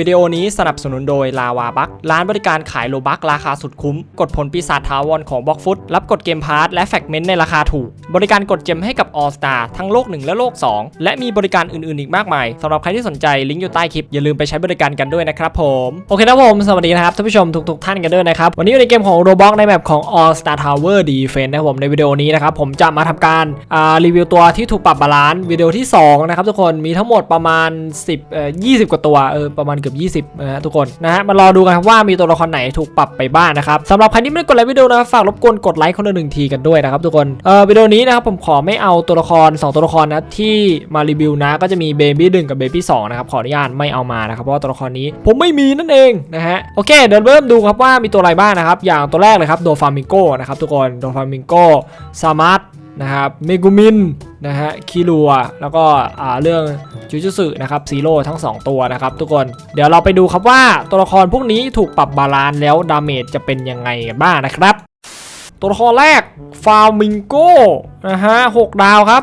วิดีโอนี้สนับสนุนโดยลาวาบัคร้านบริการขายโลบักราคาสุดคุ้ม กดผลปีศาจทาวรของบล็อกฟุตรับกดเกมพาร์ทและแฟกเมนต์ในราคาถูก บริการกดเจมให้กับ All Star ทั้งโลก 1 และโลก 2 และมีบริการอื่นๆอีกมากมายสำหรับใครที่สนใจลิงก์อยู่ใต้คลิปอย่าลืมไปใช้บริการกันด้วยนะครับผมโอเคนะผมสวัสดีนะครับท่านผู้ชมทุกๆท่านกันด้วยนะครับวันนี้อยู่ในเกมของ Roblox ในแมปของ All Star Tower Defense นะผมในวิดีโอนี้นะครับผมจะมาทำการรีวิวตัวที่ถูกปรับบาลานซ์วิดีโอที่สองนะครับทุกคนมีทั้งหมดประมาณ 10เอ่อ20 กว่าตัวเออประมาณกือบ20นะฮะทุกคนนะฮะมารอดูกันว่ามีตัวละครไหนถูกปรับไปบ้างนะครับสำหรับใครที่ไม่ได้กดไลค์วิดีโอนะครับฝากรบกวนกดไลค์คนละหนึ่งทีกันด้วยนะครับทุกคนเอ่อวิดีโอนี้นะครับผมขอไม่เอาตัวละคร 2 ตัวละครนะที่มารีวิวนะก็จะมีเบบี้หนึ่งกับเบบี้สองนะครับขออนุญาตไม่เอามานะครับเพราะว่าตัวละครนี้ผมไม่มีนั่นเองนะฮะโอเคเดี๋ยวเริ่มดูครับว่ามีตัวอะไรบ้างนะครับอย่างตัวแรกเลยครับโดฟามิงโกนะครับทุกคนโดฟามิงโกซามัต นะครับเมกุมินนะฮะคิรัวแล้วก็อ่าเรื่องจูจูสึนะครับซีโร่ทั้ง 2 ตัวนะครับทุกคนเดี๋ยวเราไปดูครับว่าตัวละครพวกนี้ถูกปรับบาลานซ์แล้วดาเมจจะเป็นยังไงกันบ้างนะครับ ตัวละครแรกฟาวมิงโกนะฮะหกดาวครับ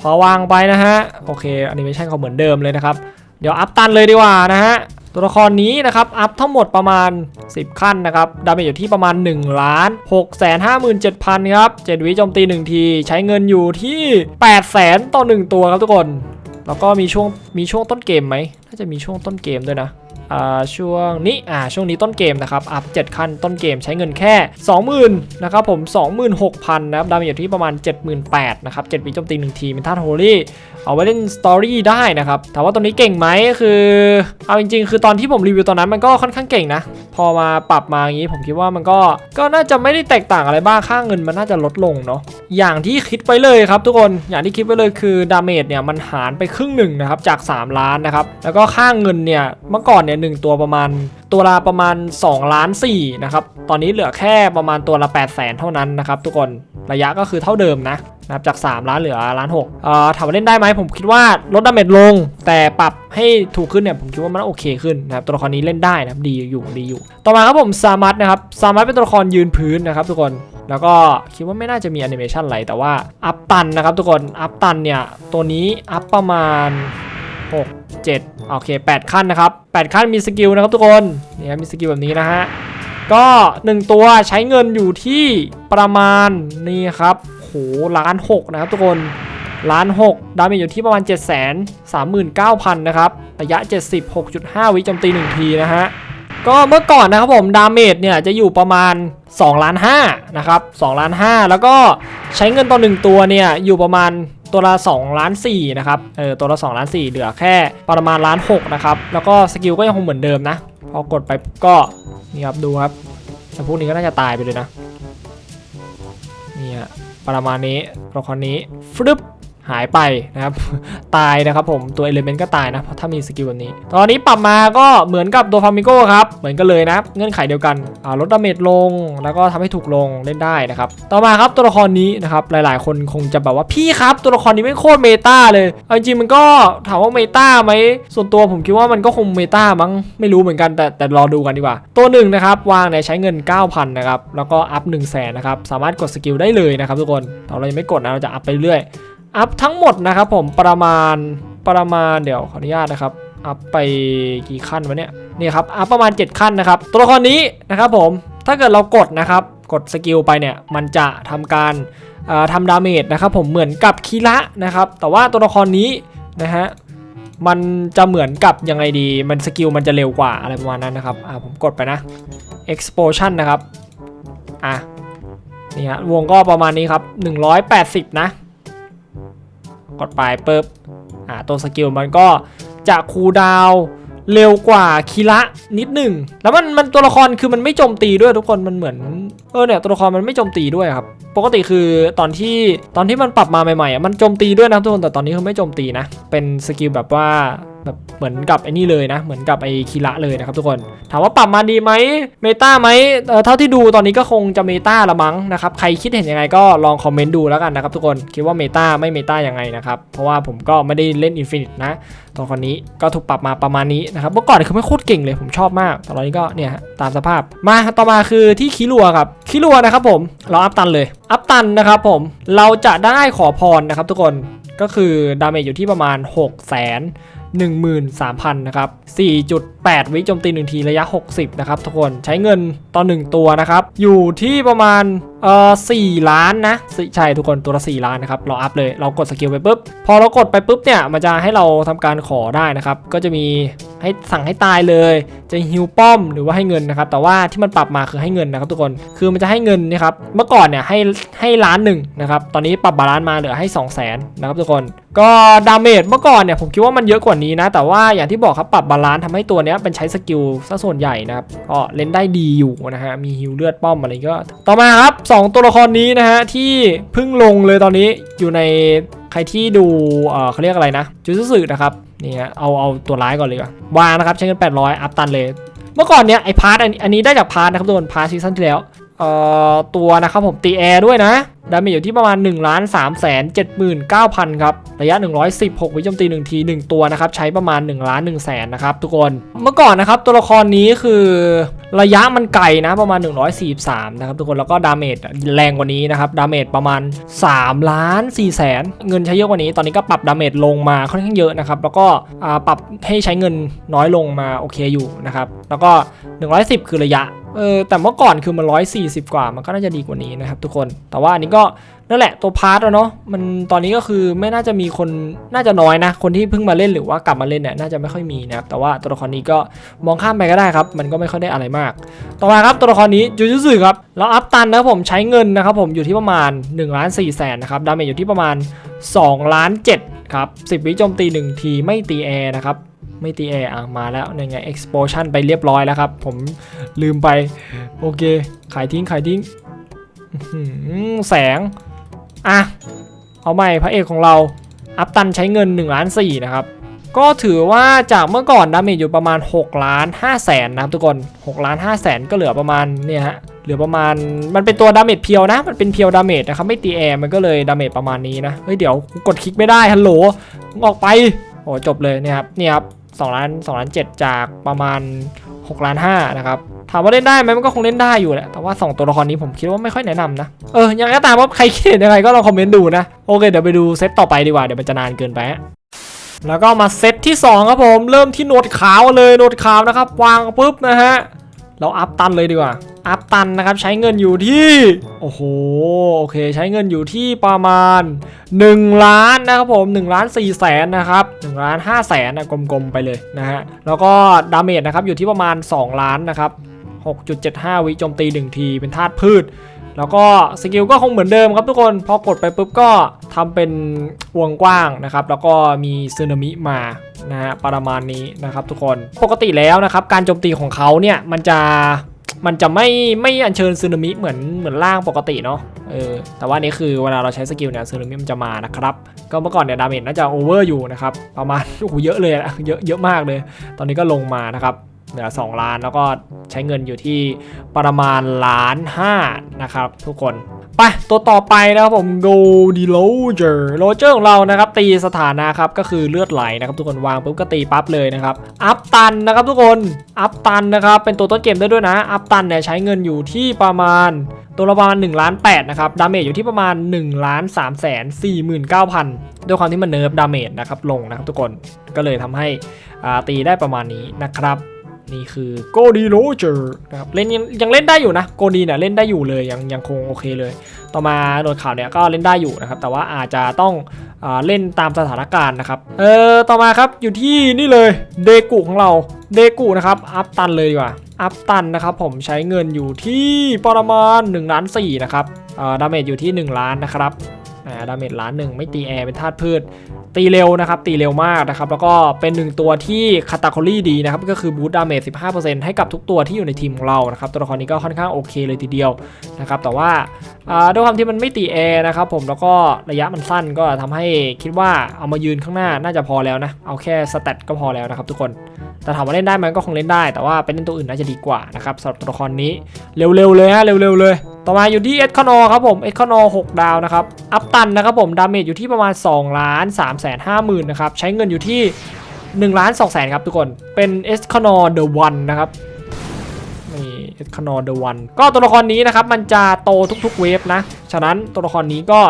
พอวางไปนะฮะ โอเคแอนิเมชันเขาเหมือนเดิมเลยนะครับ เดี๋ยวอัพตันเลยดีกว่านะฮะ ตัวละครนี้นะครับ อัพทั้งหมดประมาณ 10 ขั้นนะครับ ดาเมจอยู่ที่ประมาณ1ล้าน6 5 7 0 0 0 ครับ 7 วิโจมตี 1 ที ใช้เงินอยู่ที่8แสนต่อ 1 ตัวครับทุกคน แล้วก็มีช่วงมีช่วงต้นเกมไหมน่าจะมีช่วงต้นเกมด้วยนะ ช่วงนี้อ่าช่วงนี้ต้นเกมนะครับ อัพ 7 ขั้นต้นเกมใช้เงินแค่ 20,000นะครับผม 26,000 นะครับ ดาเมจอยู่ที่ประมาณ 78,000นะครับ7วิโจมตี 1 ทีเป็นท่าโฮลี่เอาไว้เล่นสตอรี่ได้นะครับถามว่าตัวนี้เก่งไหมคือ เอาจริง ๆ คือตอนที่ผมรีวิวตอนนั้นมันก็ค่อนข้างเก่งนะ พอมาปรับมาอย่างนี้ผมคิดว่ามันก็ก็น่าจะไม่ได้แตกต่างอะไรบ้างค่าเงินมันน่าจะลดลงเนาะอย่างที่คิดไปเลยครับทุกคนอย่างที่คิดไปเลยคือดาเมจเนี่ยมันหารไปครึ่งหนึ่งนะครับจาก 3 ล้านนะครับแล้วก็ค่าเงินเนี่ยเมื่อก่อนเนี่ยหนึ่งตัวประมาณตัวละประมาณ2ล้าน4นะครับ ตอนนี้เหลือแค่ประมาณตัวละ8 0 0แสนเท่านั้นนะครับทุกคนระยะก็คือเท่าเดิมนะนะครับจาก 3 ล้านเหลือล้านหกเอ่อถามว่าเล่นได้ไหมผมคิดว่าลดดาเมจลง แต่ปรับให้ถูกขึ้นเนี่ยผมคิดว่ามันโอเคขึ้นนะครับตัวละครนี้เล่นได้นะครับดีอยู่ดีอยู่ ต่อมาครับผมซามัตนะครับซามัตเป็นตัวละครยืนพื้นนะครับทุกคนแล้วก็คิดว่าไม่น่าจะมีแอนิเมชันอะไรแต่ว่าอัพตันนะครับทุกคนอัพตันเนี่ยตัวนี้อัพประมาณ 6 7 โอเค 8 ขั้นนะครับ 8 ขั้นมีสกิลนะครับทุกคนนี่ครับมีสกิลแบบนี้นะฮะ ก็ 1 ตัวใช้เงินอยู่ที่ประมาณนี่ครับโหล้านหกนะครับทุกคนล้านหกดาเมจอยู่ที่ประมาณ 7 3 9 0 0 0 นะครับ ระยะ 70 6.5 วิโจมตี 1 ทีนะฮะ ก็เมื่อก่อนนะครับผมดาเมจเนี่ยจะอยู่ประมาณ2ล้าน5นะครับ2ล้าน5แล้วก็ใช้เงินต่อ1ตัวเนี่ยอยู่ประมาณ ตัวละ2ล้าน4นะครับเออตัวละ2ล้าน4เหลือแค่ประมาณล้าน6นะครับแล้วก็สกิลก็ยังคงเหมือนเดิมนะ พอกดไปก็นี่ครับดูครับแต่พวกนี้ก็น่าจะตายไปเลยนะนี่ฮะประมาณนี้ตัวละครนี้ฟลุ๊บ หายไปนะครับ ตายนะครับผมตัวเอลิเมนต์ก็ตายนะเพราะถ้ามีสกิลแบบนี้ ตอนนี้ปรับมาก็เหมือนกับโดฟามิโกครับ เหมือนกันเลยนะ เงื่อนไขเดียวกันอ่าลดดาเมจลง แล้วก็ทำให้ถูกลงเล่นได้นะครับ ต่อมาครับตัวละครนี้นะครับ หลายๆ คนคงจะแบบว่าพี่ครับ ตัวละครนี้ไม่โคตรเมตาเลยเอาจริงๆมันก็ถามว่าเมตาไหมส่วนตัวผมคิดว่ามันก็คงเมตามั้งไม่รู้เหมือนกันแต่แต่รอดูกันดีกว่า ตัวหนึ่งนะครับวางเนี่ยใช้เงิน 9,000นะครับแล้วก็อัพ1 0 0 0 0แสนนะครับสามารถกดสกิลได้เลยนะครับทุกคนแต่เรายังไม่กดนะเราจะอัพไปเรื่อย อัพทั้งหมดนะครับผมประมาณประมาณเดี๋ยวขออนุญาตนะครับอัพไปกี่ขั้นวะเนี่ยนี่ครับอัพประมาณ 7 ขั้นนะครับ ตัวละครนี้นะครับผมถ้าเกิดเรากดนะครับกดสกิลไปเนี่ยมันจะทำการทำดาเมจนะครับผมเหมือนกับคีระนะครับ แต่ว่าตัวละครนี้นะฮะมันจะเหมือนกับยังไงดี มันสกิลมันจะเร็วกว่าอะไรประมาณนั้นนะครับอ่าผมกดไปนะ explosion นะครับอะนี่ฮะวงก็ประมาณนี้ครับ 180 นะ กดไปปุ๊บอ่าตัวสกิลมันก็จะคูลดาวเร็วกว่าคีระนิดหนึ่ง แล้วมันมันตัวละครคือมันไม่โจมตีด้วยทุกคนมันเหมือนเออเนี่ยตัวละครมันไม่โจมตีด้วยครับ ปกติคือตอนที่ตอนที่มันปรับมาใหม่ๆมันโจมตีด้วยนะทุกคนแต่ตอนนี้คือไม่โจมตีนะ เป็นสกิลแบบว่า แบบเหมือนกับไอ้นี่เลยนะ เหมือนกับไอ้คิระเลยนะครับทุกคน ถามว่าปรับมาดีไหมเมตาไหมเออเท่าที่ดูตอนนี้ก็คงจะเมตาละมั้งนะครับใครคิดเห็นยังไงก็ลองคอมเมนต์ดูแล้วกันนะครับทุกคนคิดว่าเมตาไม่เมตายังไงนะครับเพราะว่าผมก็ไม่ได้เล่นอินฟินิตนะตัวคนนี้ก็ถูกปรับมาประมาณนี้นะครับเมื่อก่อนคือไม่โคตรเก่งเลยผมชอบมากแต่ตอนนี้ก็เนี่ยฮะตามสภาพมาต่อมาคือที่คิรัวครับคิรัวนะครับผมเราอัพตันเลย อัพตันนะครับผมเราจะได้ขอพรนะครับทุกคนก็คือดาเมจอยู่ที่ประมาณ 6 0 0 0 0น 13,000นะครับ 4.8 วิโจมตี 1 ทีระยะ 60 นะครับทุกคน ใช้เงินต่อ 1 ตัวนะครับ อยู่ที่ประมาณเอ่อ4ล้านนะใช่ทุกคนตัวละ4ล้านนะครับเราอัพเลยเรากดสกิลไปปุ๊บพอเรากดไปปุ๊บเนี่ยมันจะให้เราทำการขอได้นะครับก็จะมีให้สั่งให้ตายเลย จะฮิวป้อมหรือว่าให้เงินนะครับแต่ว่าที่มันปรับมาคือให้เงินนะครับทุกคนคือมันจะให้เงินนะครับเมื่อก่อนเนี่ยให้ให้ล้านหนึ่งนะครับตอนนี้ปรับบาลานซ์มาเหลือให้ 2 0 0 0 0นนะครับทุกคนก็ดาเมจเมื่อก่อนเนี่ยผมคิดว่ามันเยอะกว่านี้นะ แต่ว่าอย่างที่บอกครับปรับบาลานซ์ทำให้ตัวเนี้ยเป็นใช้สกิลซะส่วนใหญ่นะครับก็เล่นได้ดีอยู่นะฮะมีฮิวเลือดป้อมอะไรก็ต่อมาครับ2 ตัวละครนี้นะฮะที่เพิ่งลงเลยตอนนี้อยู่ในใครที่ดูเออเขาเรียกอะไรนะจูซุสึนะครับนี่ฮะเอาเอาตัวร้ายก่อนเลยกว่าวางนะครับใช้เงิน 800 อัพตันเลย เมื่อก่อนเนี้ยไอพาร์ทอันนี้ได้จากพาร์ทนะครับโดนพาร์ทซีซั่นที่แล้วเอ่อตัวนะครับผมตีแอร์ด้วยนะ ดาเมจอยู่ที่ประมาณ1ล้าน3แสน79,000ครับ ระยะ 116 วิโจมตี 1 ที 1 ตัวนะครับ ใช้ประมาณ1ล้าน1แสนนะครับทุกคน เมื่อก่อนนะครับ ตัวละครนี้คือระยะมันไกลนะประมาณ 143 นะครับทุกคน แล้วก็ดาเมจแรงกว่านี้นะครับ ดาเมจประมาณ3ล้าน4แสน เงินใช้เยอะกว่านี้ ตอนนี้ก็ปรับดาเมจลงมาค่อนข้างเยอะนะครับ แล้วก็ปรับให้ใช้เงินน้อยลงมาโอเคอยู่นะครับ แล้วก็ 110 คือระยะ เออแต่เมื่อก่อนคือมัน 140 กว่า มันก็น่าจะดีกว่านี้นะครับทุกคน แต่ว่าอันนี้ก็นั่นแหละตัวพาร์ทอะเนาะมันตอนนี้ก็คือไม่น่าจะมีคนน่าจะน้อยนะ คนที่เพิ่งมาเล่นหรือว่ากลับมาเล่นเนี่ยน่าจะไม่ค่อยมีนะครับแต่ว่าตัวละครนี้ก็มองข้ามไปก็ได้ครับ มันก็ไม่ค่อยได้อะไรมาก ต่อมาครับตัวละครนี้จูจูสึครับเราอัพตันนะครับผมใช้เงินนะครับผมอยู่ที่ประมาณ1ล้าน4แสนนะครับดาเมจอยู่ที่ประมาณ2ล้าน7ครับ10วิโจมตี 1 ทีไม่ตีแอร์นะครับ ไม่ตีแอร์อะมาแล้วในไง explosion ไปเรียบร้อยแล้วครับ ผมลืมไป โอเค ขายทิ้งขายทิ้งแสง อะ เอาใหม่พระเอกของเรา อัพตันใช้เงิน1ล้าน4นะครับ ก็ถือว่าจากเมื่อก่อนดาเมจอยู่ประมาณ6ล้าน5แสนนะครับทุกคน6ล้าน5แสนก็เหลือประมาณเนี่ยฮะเหลือประมาณมันเป็นตัวดาเมจเพียวนะ มันเป็นเพียวดาเมจนะครับไม่ตีแอร์มันก็เลยดาเมจประมาณนี้นะเฮ้ยเดี๋ยวกดคลิกไม่ได้ฮัลโหลงออกไปโอ้จบเลยเนี่ยครับเนี่ยครับ 2ล้าน2ล้าน7จากประมาณ6ล้าน5นะครับถามว่าเล่นได้ไหมมันก็คงเล่นได้อยู่แหละ แต่ว่า 2 ตัวละครนี้ผมคิดว่าไม่ค่อยแนะนำนะ เออ ยังไงก็ตามว่าใครคิดเห็นยังไงก็ลองคอมเมนต์ดูนะ โอเค เดี๋ยวไปดูเซตต่อไปดีกว่า เดี๋ยวมันจะนานเกินไป แล้วก็มาเซตที่ 2 ครับผม เริ่มที่หนวดขาวเลย หนวดขาวนะครับ วางปุ๊บนะฮะ เราอัพตันเลยดีกว่า อัพตันนะครับใช้เงินอยู่ที่ โอ้โห โอเค ใช้เงินอยู่ที่ประมาณ 1 ล้านนะครับผม1ล้าน4แสนนะครับ1ล้าน5แสนนะกลมๆไปเลยนะฮะ แล้วก็ดาเมจนะครับอยู่ที่ประมาณ 2 ล้านนะครับ6.75 วิโจมตี 1 ที เป็นธาตุพืช แล้วก็สกิลก็คงเหมือนเดิมครับทุกคนพอกดไปปุ๊บก็ทำเป็นวงกว้างนะครับ แล้วก็มีซึนามิมานะฮะประมาณนี้นะครับทุกคนปกติแล้วนะครับ การโจมตีของเขาเนี่ยมันจะมันจะไม่ไม่อัญเชิญซึนามิเหมือนเหมือนล่างปกติเนาะเออแต่ว่านี่คือเวลาเราใช้สกิลเนี่ยซึนามิมันจะมานะครับ ก็เมื่อก่อนเนี่ยดาเมจน่าจะโอเวอร์อยู่นะครับ ประมาณโอ้โหเยอะเลยอะเยอะเยอะมากเลย ตอนนี้ก็ลงมานะครับ เหลือ 2 ล้านแล้วก็ใช้เงินอยู่ที่ประมาณล้านห้านะครับทุกคนไปตัวต่อไปนะครับผม Go d e l o g e r l o g e r ของเรานะครับตีสถานะครับก็คือเลือดไหลนะครับทุกคนวางปุ๊บก็ตีปั๊บเลยนะครับอัพตันนะครับทุกคนอัพตันนะครับเป็นตัวต้นเกมได้ด้วยนะอัพตันเนี่ยใช้เงินอยู่ที่ประมาณตัวละประมาณ1ล้าน8นะครับดาเมจอยู่ที่ประมาณ1ล้าน3แสน49,000 ด้วยความที่มันเนิร์ฟดาเมจนะครับลงนะครับทุกคนก็เลยทำให้อ่าตีได้ประมาณนี้นะครับ นี่คือโกดีโรเจอร์นะครับเล่นยังยังเล่นได้อยู่นะโกดีเนี่ยเล่นได้อยู่เลยยังยังคงโอเคเลย ต่อมาโดนข่าวเนี่ยก็เล่นได้อยู่นะครับ แต่ว่าอาจจะต้องอาเล่นตามสถานการณ์นะครับเออต่อมาครับอยู่ที่นี่เลยเดกุของเราเดกุนะครับอัพตันเลยดีกว่าอัพตันนะครับผมใช้เงินอยู่ที่ประมาณ1ล้าน4นะครับอ่าดาเมจอยู่ที่ 1 ล้านนะครับ อ่าดาเมจล้านหนึ่งไม่ตีแอร์เป็นธาตุพืช ตีเร็วนะครับ ตีเร็วมากนะครับ แล้วก็เป็นหนึ่งตัวที่คาตาคอลี่ดีนะครับ ก็คือบูตดาเมจ15%ให้กับทุกตัวที่อยู่ในทีมของเรานะครับ ตัวละครนี้ก็ค่อนข้างโอเคเลยทีเดียวนะครับ แต่ว่าด้วยความที่มันไม่ตีแอร์นะครับผมแล้วก็ระยะมันสั้นก็ทำให้คิดว่าเอามายืนข้างหน้าน่าจะพอแล้วนะเอาแค่สเตตก็พอแล้วนะครับทุกคนแต่ถามว่าเล่นได้ไหมก็คงเล่นได้ แต่ว่าไปเล่นตัวอื่นน่าจะดีกว่านะครับสำหรับตัวละครนี้เร็วๆเลยฮะเร็วๆเลย ต่อมาอยู่ที่เอ็ดคอนอครับผมเอ็ดคอนอ6ดาวนะครับ อัพตันนะครับผมดาเมจอยู่ที่ประมาณ2ล้าน3แสน5หมื่นนะครับ ใช้เงินอยู่ที่1ล้าน2แสนครับทุกคน เป็นเอ็ดคอนอเดอะวันนะครับ เอ็ดคอนอเดอะวันก็ตัวละครนี้นะครับมันจะโตทุกๆเวฟนะฉะนั้นตัวละครนี้ก็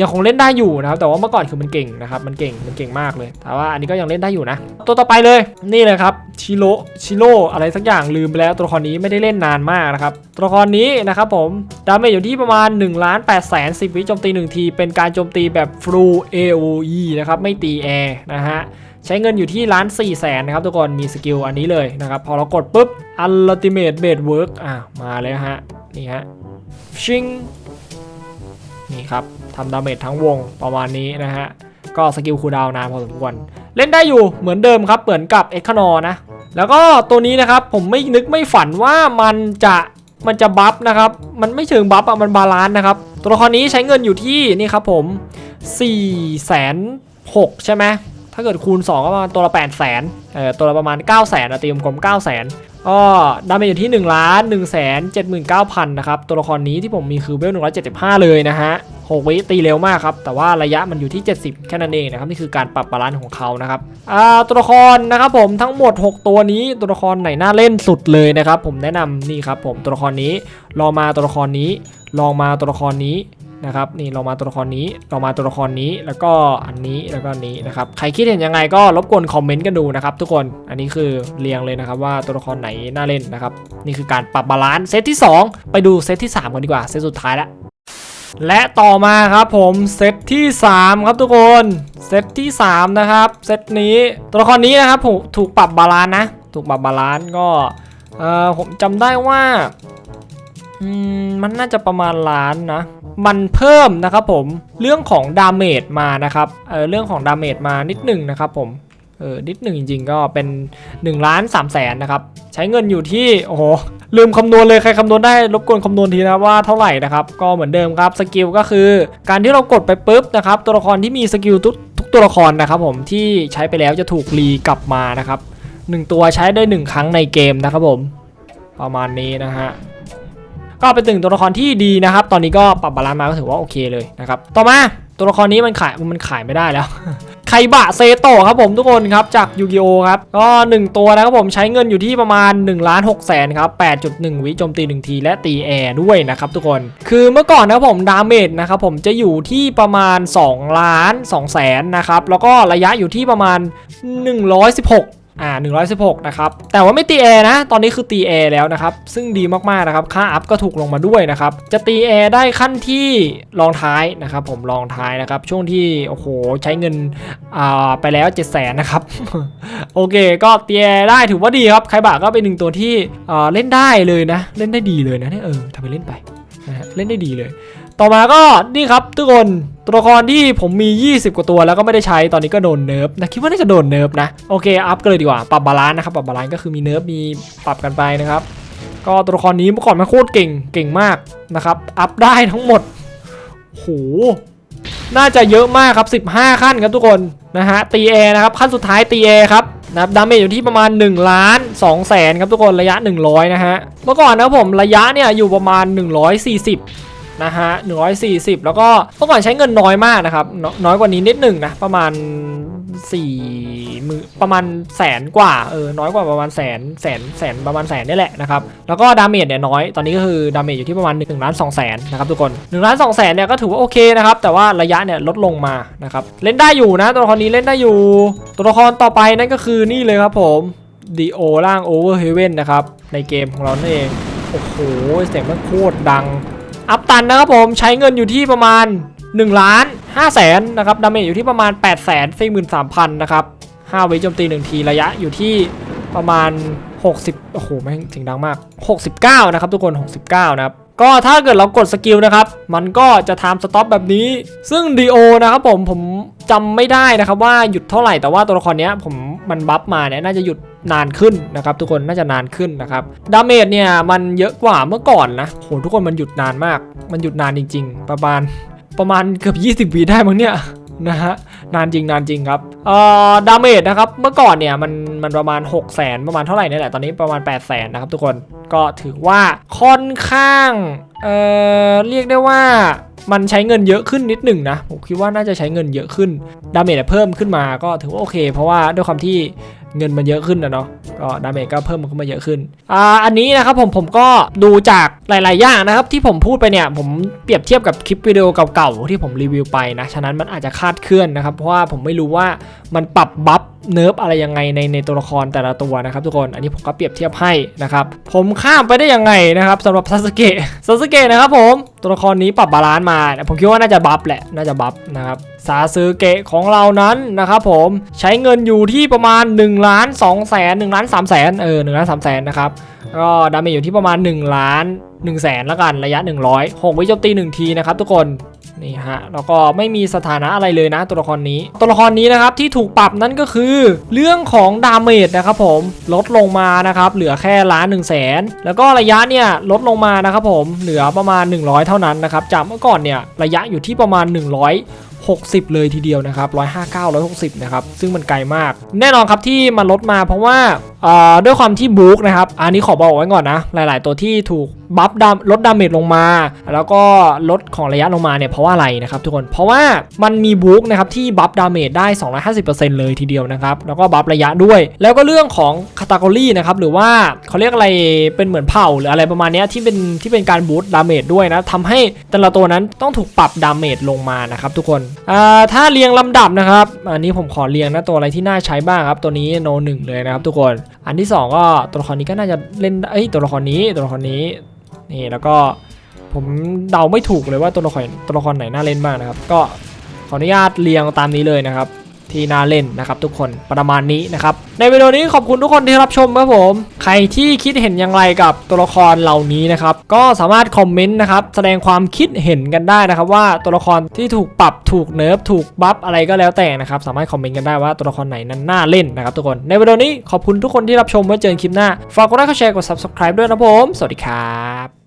ยังคงเล่นได้อยู่นะครับแต่ว่าเมื่อก่อนคือมันเก่งนะครับมันเก่งมันเก่งมากเลย แต่ว่าอันนี้ก็ยังเล่นได้อยู่นะ ตัวต่อไปเลยนี่เลยครับชิโร่ชิโร่อะไรสักอย่างลืมไปแล้วตัวละครนี้ไม่ได้เล่นนานมากนะครับตัวละครนี้นะครับผมดาเมจอยู่ที่ประมาณ1ล้าน8แสน10วิโจมตี1ทีเป็นการโจมตีแบบ full AOE นะครับไม่ตีแอร์นะฮะ ใช้เงินอยู่ที่ล้าน4แสนนะครับทุกคนมีสกิลอันนี้เลยนะครับ พอเรากดปุ๊บ Ultimate b a d Work อะมาเลยฮะ นี่ฮะ ชิง นี่ครับทำดาเมจทั้งวงประมาณนี้นะฮะ ก็สกิลคูดาวน์นานพอสมควร เล่นได้อยู่เหมือนเดิมครับ เหมือนกับเอ็กคานอนะ แล้วก็ตัวนี้นะครับ ผมไม่นึกไม่ฝันว่ามันจะมันจะบัฟนะครับ มันไม่เชิงบัฟอะมันบาลานซ์นะครับ ตัวละครนี้ใช้เงินอยู่ที่นี่ครับผม4แสน6ใช่ไหม ถ้าเกิดคูณ 2 ก็ประมาณตัวละ 8 0 0 0 0นเอ่อตัวละประมาณ 9 0 0 0 0นอะตีมกลม 9 0 0 0 0นก็ดาเมจอยู่ที่1ล้าน1แสน79,000นะครับ ตัวละครนี้ที่ผมมีคือเวล175 เลยนะฮะ6วิตีเร็วมากครับ แต่ว่าระยะมันอยู่ที่ 70 แค่นั้นเองนะครับ นี่คือการปรับบาลานซ์ของเขานะครับอ่าตัวละครนะครับผมทั้งหมด 6 ตัวนี้ตัวละครไหนน่าเล่นสุดเลยนะครับ ผมแนะนำนี่ครับผมตัวละครนี้ลองมาตัวละครนี้ลองมาตัวละครนี้ นะครับนี่เรามาตัวละครนี้เรามาตัวละครนี้แล้วก็อันนี้แล้วก็อันนี้นะครับใครคิดเห็นยังไงก็รบกวนคอมเมนต์กันดูนะครับทุกคนอันนี้คือเรียงเลยนะครับว่าตัวละครไหนน่าเล่นนะครับนี่คือการปรับบาลานซ์เซตที่ 2 ไปดูเซตที่ 3 กันดีกว่าเซตสุดท้ายล้วและต่อมาครับผมเซตที่ 3 ครับทุกคนเซตที่ 3 นะครับเซตนี้ตัวละครนี้นะครับถูกถูกปรับบาลานซ์นะถูกปรับบาลานซ์ก็เออผมจำได้ว่า อืมมันน่าจะประมาณล้านนะ มันเพิ่มนะครับผมเรื่องของดาเมจมานะครับเออเรื่องของดาเมจมานิดหนึ่งนะครับผมเออนิดหนึ่งจริงๆก็เป็น1ล้าน3แสนนะครับใช้เงินอยู่ที่โอ้โหลืมคำนวณเลยใครคำนวณได้รบกวนคำนวณทีนะว่าเท่าไหร่นะครับก็เหมือนเดิมครับสกิลก็คือ การที่เรากดไปปุ๊บนะครับตัวละครที่มีสกิลทุกทุกตัวละครนะครับผมที่ใช้ไปแล้วจะถูกรีกลับมานะครับหนึ่งตัวใช้ได้หนึ่งครั้งในเกมนะครับผมประมาณนี้นะฮะ ก็เป็นตึงตัวละครที่ดีนะครับ ตอนนี้ก็ปรับบาลานซ์มาก็ถือว่าโอเคเลยนะครับ ต่อมาตัวละครนี้มันขายมันขายไม่ได้แล้วไคบะเซโตะครับผมทุกคนครับจากยูกิโอครับก็ 1 ตัวนะครับผมใช้เงินอยู่ที่ประมาณ1ล้าน6แสนครับ 8.1 วิโจมตี 1 ทีและตีแอร์ด้วยนะครับทุกคนคือเมื่อก่อนนะครับผมดาเมจนะครับผมจะอยู่ที่ประมาณ 2 ล้าน2แสนนะครับ แล้วก็ระยะอยู่ที่ประมาณ 116 อ่า116 นะครับ แต่ว่าไม่ตีแอร์นะ ตอนนี้คือตีแอร์แล้วนะครับ ซึ่งดีมากๆนะครับ ค่าอัพก็ถูกลงมาด้วยนะครับ จะตีแอร์ได้ขั้นที่รองท้ายนะครับ ผมรองท้ายนะครับ ช่วงที่ โอ้โห ใช้เงินอ่าไปแล้ว 7 0 0 0 0นนะครับ โอเค ก็ตีแอร์ได้ถือว่าดีครับ ใครบะก็เป็นหนึ่งตัวที่อ่าเล่นได้เลยนะ เล่นได้ดีเลยนะเนี่ยเออทำไปเล่นไปนะฮะเล่นได้ดีเลย ต่อมาก็นี่ครับทุกคนตัวละครที่ผมมี 20 กว่าตัวแล้วก็ไม่ได้ใช้ตอนนี้ก็โดนเนิร์ฟนะคิดว่าน่าจะโดนเนิร์ฟนะโอเคอัพกันเลยดีกว่าปรับบาลานซ์นะครับปรับบาลานซ์ก็คือมีเนิร์ฟมีปรับกันไปนะครับ ก็ตัวละครนี้เมื่อก่อนมันโคตรเก่งเก่งมากนะครับอัพได้ทั้งหมดโหน่าจะเยอะมากครับ 15 ขั้นครับทุกคนนะฮะตีแอนะครับขั้นสุดท้ายตีแอครับนะครับดาเมจอยู่ที่ประมาณ1ล้าน2แสนครับทุกคนระยะ 100 นะฮะเมื่อก่อนนะผมระยะเนี่ยอยู่ประมาณ 140 นะฮะ140 แล้วก็เมื่อก่อนใช้เงินน้อยมากนะครับนน้อยกว่านี้นิดหนึ่งนะประมาณ4มือประมาณแสนกว่าเออน้อยกว่าประมาณแสนแสนแสนประมาณแสนนี่แหละนะครับแล้วก็ดาเมจเนี่ยน้อยตอนนี้ก็คือดาเมจอยู่ที่ประมาณ1ล้าน2แสนนะครับทุกคน1ล้าน2แสนเนี่ยก็ถือว่าโอเคนะครับแต่ว่าระยะเนี่ยลดลงมานะครับเล่นได้อยู่นะตัวละครนี้เล่นได้อยู่ ตัวละครต่อไปนั่นก็คือนี่เลยครับผมดีโอล่าง Over Heaven นะครับในเกมของเรานั่นเองโอ้โหเสียงมันโคตรดัง อัพตันนะครับผมใช้เงินอยู่ที่ประมาณ1ล้าน5แสนนะครับดาเมจอยู่ที่ประมาณ8แสน43,000นะครับ5วิโจมตี 1 ทีระยะอยู่ที่ประมาณ 60 โอ้โหแม่งเสียงดังมาก 69 นะครับทุกคน 69 นะครับ ก็ถ้าเกิดเรากดสกิลนะครับ มันก็จะทำสต็อปแบบนี้ ซึ่งดีโอนะครับผมผมจำไม่ได้นะครับว่าหยุดเท่าไหร่แต่ว่าตัวละครนี้ผมมันบัฟมาเนี่ยน่าจะหยุด นานขึ้นนะครับทุกคนน่าจะนานขึ้นนะครับดาเมจเนี่ยมันเยอะกว่าเมื่อก่อนนะโหทุกคนมันหยุดนานมาก มันหยุดนานจริง ๆ ประมาณประมาณเกือบ20วิได้มั้งเนี่ยนะฮะนานจริงนานจริงครับเอ่อดาเมจนะครับเมื่อก่อนเนี่ยมันมันประมาณ 6 0แสนประมาณเท่าไหร่นี่แหละตอนนี้ประมาณ 8 0 0แสนนะครับทุกคนก็ถือว่าค่อนข้างเอ่อเรียกได้ว่ามันใช้เงินเยอะขึ้นนิดหนึ่งนะผมคิดว่าน่าจะใช้เงินเยอะขึ้นดาเมจเพิ่มขึ้นมาก็ถือว่าโอเค เพราะว่าด้วยความที่ เงินมันเยอะขึ้นนะเนาะก็ดาเมจก็เพิ่มมันขึ้นมาเยอะขึ้นอ่าอันนี้นะครับผมผมก็ดูจากหลาย ๆ อย่างนะครับ ที่ผมพูดไปเนี่ยผมเปรียบเทียบกับคลิปวิดีโอเก่า ๆ ที่ผมรีวิวไปนะฉะนั้นมันอาจจะคาดเคลื่อนนะครับ เพราะว่าผมไม่รู้ว่ามันปรับบัฟเนิร์ฟอะไรยังไงในในตัวละครแต่ละตัวนะครับทุกคนอันนี้ผมก็เปรียบเทียบให้นะครับผมข้ามไปได้ยังไงนะครับสำหรับซาสเกะซาสเกะนะครับผมตัวละครนี้ปรับบาลานซ์มาผมคิดว่าน่าจะบัฟแหละน่าจะบัฟนะครับ ซาสึเกะของเรานั้นนะครับผมใช้เงินอยู่ที่ประมาณ1ล้าน2แสน1ล้าน3แสนเออ1ล้าน3แสนนะครับก็ดาเมจอยู่ที่ประมาณ 1 ล้าน1แสนละกันระยะ 100 6วิโจมตี 1 ทีนะครับทุกคนนี่ฮะแล้วก็ไม่มีสถานะอะไรเลยนะตัวละครนี้ ตัวละครนี้นะครับที่ถูกปรับนั่นก็คือ เรื่องของดาเมจนะครับผมลดลงมานะครับเหลือแค่ล้านหนึ่งแสนแล้วก็ระยะเนี่ยลดลงมานะครับผมเหลือประมาณ 100 เท่านั้นนะครับจากเมื่อก่อนเนี่ยระยะอยู่ที่ประมาณ 160 เลยทีเดียวนะครับ159 160 นะครับ ซึ่งมันไกลมาก แน่นอนครับที่มันลดมาเพราะว่าด้วยความที่บุ๊กนะครับ อันนี้ขอบอกไว้ก่อนนะ หลาย ๆ ตัวที่ถูกบัฟดามลดดาเมจลงมา แล้วก็ลดของระยะลงมาเนี่ยเพราะว่าอะไรนะครับทุกคน เพราะว่ามันมีบุ๊กนะครับที่บัฟดาเมจได้ 250%เลยทีเดียวนะครับ แล้วก็บัฟระยะด้วย แล้วก็เรื่องของคาตากรีนะครับหรือว่าเขาเรียกอะไรเป็นเหมือนเผ่าหรืออะไรประมาณนี้ที่เป็นที่เป็นการบูสต์ดาเมจด้วยนะทำให้แต่ละตัวนั้นต้องถูกปรับดาเมจลงมานะครับทุกคนถ้าเรียงลำดับนะครับ อันนี้ผมขอเรียงนะตัวอะไรที่น่าใช้บ้างครับ ตัวนี้โนหนึ่งเลยนะครับทุกคน อันที่สองก็ตัวละครนี้ก็น่าจะเล่นเอ้ยตัวละครนี้ตัวละครนี้นี่แล้วก็ผมเดาไม่ถูกเลยว่าตัวละครตัวละครไหนน่าเล่นบ้างนะครับ ก็ขออนุญาตเรียงตามนี้เลยนะครับ ที่น่าเล่นนะครับทุกคนประมาณนี้นะครับในวิดีโอนี้ขอบคุณทุกคนที่รับชมครับผม ใครที่คิดเห็นอย่างไรกับตัวละครเหล่านี้นะครับก็สามารถคอมเมนต์นะครับแสดงความคิดเห็นกันได้นะครับว่าตัวละครที่ถูกปรับถูกเนิร์ฟถูกบัฟอะไรก็แล้วแต่นะครับสามารถคอมเมนต์กันได้ว่าตัวละครไหนนั้นน่าเล่นนะครับทุกคนในวิดีโอนี้ขอบคุณทุกคนที่รับชมไว้เจอกันคลิปหน้าฝากกดไลค์กดแชร์กด subscribe ด้วยนะผม สวัสดีครับ